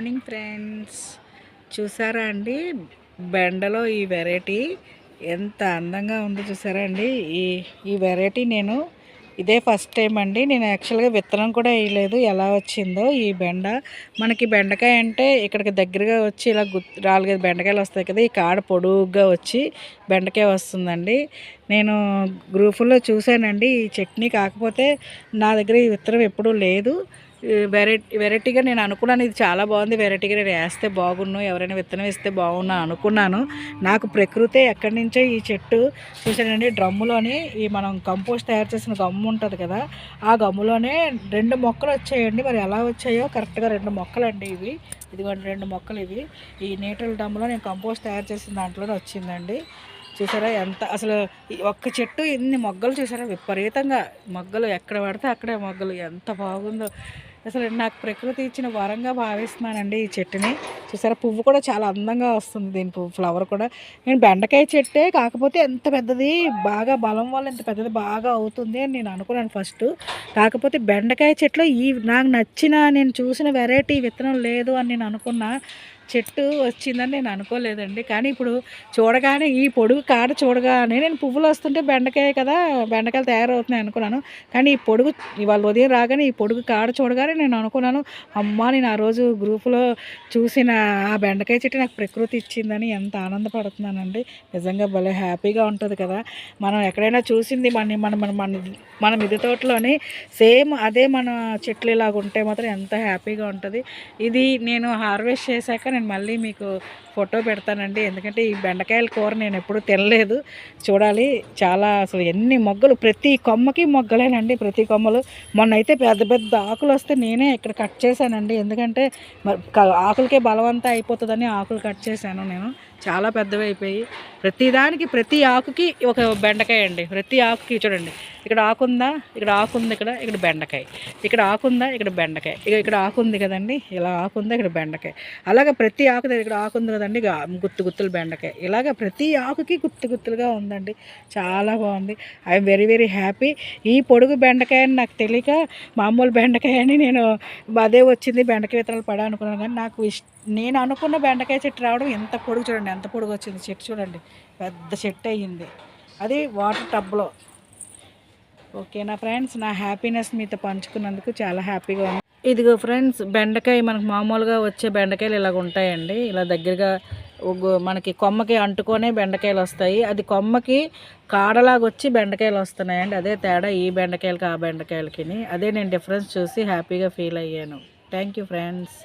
Morning friends. చూసారా అండి? బెండలో ఈ వెరైటీ ఎంత అందంగా ఉందో చూసారా అండి? ఈ ఈ వెరైటీ నేను ఇదే ఫస్ట్ టైం అండి. నేను యాక్చువల్గా విత్తనం కూడా వేయలేదు. ఎలా వచ్చిందో ఈ బెండ. మనకి బెండకాయ అంటే ఇక్కడికి దగ్గరగా వచ్చి ఇలా గుర్తు నాలుగైదు బెండకాయలు వస్తాయి కదా ఈ కాడ పొడుగ్గా వచ్చి బెండకాయ వస్తుందండి. నేను గ్రూపుల్లో చూశానండి. ఈ చట్నీ కాకపోతే నా దగ్గర ఈ విత్తనం ఎప్పుడూ లేదు. వెరైటీ వెరైటీగా నేను అనుకున్నాను ఇది చాలా బాగుంది వెరైటీగా నేను వేస్తే బాగున్నాను ఎవరైనా విత్తనం వేస్తే బాగున్నా అనుకున్నాను. నాకు ప్రకృతి ఎక్కడి నుంచో ఈ చెట్టు చూసానండి డ్రమ్ములోని ఈ మనం కంపోస్ట్ తయారు చేసిన గమ్ము ఉంటుంది కదా ఆ గమ్ములోనే రెండు మొక్కలు వచ్చాయండి. మరి ఎలా వచ్చాయో కరెక్ట్గా రెండు మొక్కలు అండి ఇవి. ఇదిగోండి రెండు మొక్కలు ఇవి. ఈ నీటల డ్రమ్ములో నేను కంపోస్ట్ తయారు చేసిన దాంట్లోనే వచ్చిందండి. చూసారా ఎంత అసలు ఒక్క చెట్టు ఎన్ని మొగ్గలు చూసారా? విపరీతంగా మొగ్గలు ఎక్కడ పడితే అక్కడే మొగ్గలు ఎంత బాగుందో. అసలు నాకు ప్రకృతి ఇచ్చిన వరంగా భావిస్తున్నానండి ఈ చెట్టుని. చూసారా పువ్వు కూడా చాలా అందంగా వస్తుంది దీని పువ్వు ఫ్లవర్ కూడా. నేను బెండకాయ చెట్టే కాకపోతే ఎంత పెద్దది బాగా బలం వల్ల ఎంత పెద్దది బాగా అవుతుంది అని నేను అనుకున్నాను ఫస్ట్. కాకపోతే బెండకాయ చెట్లు ఈ నాకు నచ్చిన నేను చూసిన వెరైటీ విత్తనం లేదు అని నేను అనుకున్నా. చెట్టు వచ్చిందని నేను అనుకోలేదండి. కానీ ఇప్పుడు చూడగానే ఈ పొడుగు కాడ చూడగానే నేను పువ్వులు వస్తుంటే బెండకాయ కదా బెండకాయలు తయారవుతున్నాయి అనుకున్నాను. కానీ ఈ పొడుగు ఇవాళ ఉదయం రాగానే ఈ పొడుగు కాడ చూడగానే నేను అనుకున్నాను అమ్మా నేను ఆ రోజు గ్రూపులో చూసిన ఆ బెండకాయ చెట్టు నాకు ప్రకృతి ఇచ్చిందని ఎంత ఆనందపడుతున్నానండి. నిజంగా భలే హ్యాపీగా ఉంటుంది కదా. మనం ఎక్కడైనా చూసింది మన మన మన మన మన తోటలోని సేమ్ అదే మన చెట్లు ఇలాగ ఉంటే మాత్రం ఎంత హ్యాపీగా ఉంటుంది. ఇది నేను హార్వెస్ట్ చేశాక నేను మళ్ళీ మీకు ఫోటో పెడతానండి. ఎందుకంటే ఈ బెండకాయల కూర నేను ఎప్పుడూ తినలేదు. చూడాలి చాలా అసలు ఎన్ని మొగ్గలు ప్రతి కొమ్మకి మొగ్గలేనండి. ప్రతి కొమ్మలు. మొన్న అయితే పెద్ద పెద్ద ఆకులు వస్తే నేనే ఇక్కడ కట్ చేశానండి. ఎందుకంటే మరి ఆకులకే బలవంతా అయిపోతుందని ఆకులు కట్ చేశాను నేను. చాలా పెద్దవి అయిపోయి ప్రతిదానికి ప్రతి ఆకుకి ఒక బెండకాయ అండి ప్రతి ఆకుకి చూడండి. ఇక్కడ ఆకుందా ఇక్కడ ఆకు ఉంది ఇక్కడ ఇక్కడ బెండకాయ. ఇక్కడ ఆకుందా ఇక్కడ బెండకాయ. ఇక ఇక్కడ ఆకుంది కదండి ఇలా ఆకుందా ఇక్కడ బెండకాయ. అలాగే ప్రతి ఆకు ఇక్కడ ఆకు ఉంది కదండి గుత్తు గుత్తులు బెండకాయ. ఇలాగ ప్రతి ఆకుకి గుత్తు గుత్తులుగా ఉందండి. చాలా బాగుంది. I'm very very happy. ఈ పొడుగు బెండకాయ అని నాకు తెలియక మామూలు బెండకాయ అని నేను అదే వచ్చింది బెండకాయ విత్తనాలు పడా అనుకున్నాను కానీ నాకు ఇష్ట నేను అనుకున్న బెండకాయ చెట్టు రావడం ఎంత పొడుగు చూడండి ఎంత పొడుగు వచ్చింది. చెట్టు చూడండి పెద్ద చెట్టు అయ్యింది అది వాటర్ టబ్లో. ఓకేనా ఫ్రెండ్స్ నా హ్యాపీనెస్ మీతో పంచుకున్నందుకు చాలా హ్యాపీగా ఉంది. ఇదిగో ఫ్రెండ్స్ బెండకాయ మనకు మామూలుగా వచ్చే బెండకాయలు ఇలాగ ఉంటాయండి. ఇలా దగ్గరగా మనకి కొమ్మకి అంటుకొనే బెండకాయలు వస్తాయి. అది కొమ్మకి కాడలాగా వచ్చి బెండకాయలు వస్తున్నాయండి. అదే తేడా ఈ బెండకాయలకి ఆ బెండకాయలకి అదే నేను డిఫరెన్స్ చూసి హ్యాపీగా ఫీల్ అయ్యాను. Thank you friends